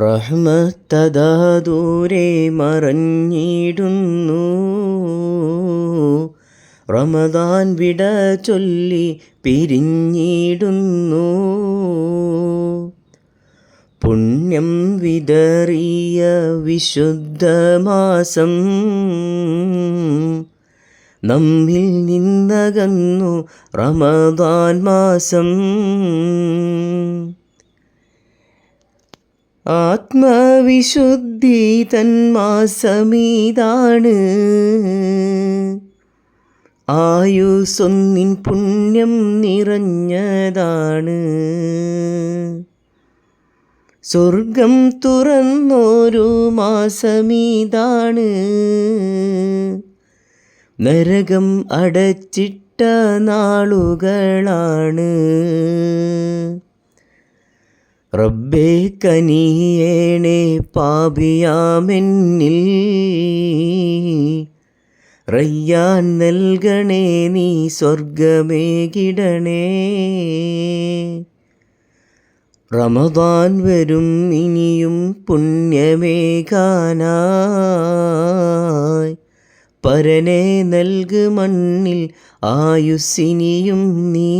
റഹ്മത്തതാ ദൂരെ മറഞ്ഞിടുന്നു. റമദാൻ വിട ചൊല്ലി പിരിഞ്ഞിടുന്നു. പുണ്യം വിതറിയ വിശുദ്ധ മാസം നമ്മിൽ നിന്നകന്നു റമദാൻ മാസം. ആത്മവിശുദ്ധി തന്മാസമീതാണ് ആയുസൊന്നിൻ പുണ്യം നിറഞ്ഞതാണ്. സ്വർഗം തുറന്നൊരു മാസമീതാണ്. നരകം അടച്ചിട്ട നാളുകളാണ്. റബ്ബേ കനിയേണേ പാപിയാമെന്നിൽ. റയ്യാൻ നൽകണേ നീ സ്വർഗമേകിടണേ റമദാൻ വരും ഇനിയും പുണ്യമേ പുണ്യമേകാനായി പരനെ നൽകു മണ്ണിൽ ആയുസ്സിനിയും നീ.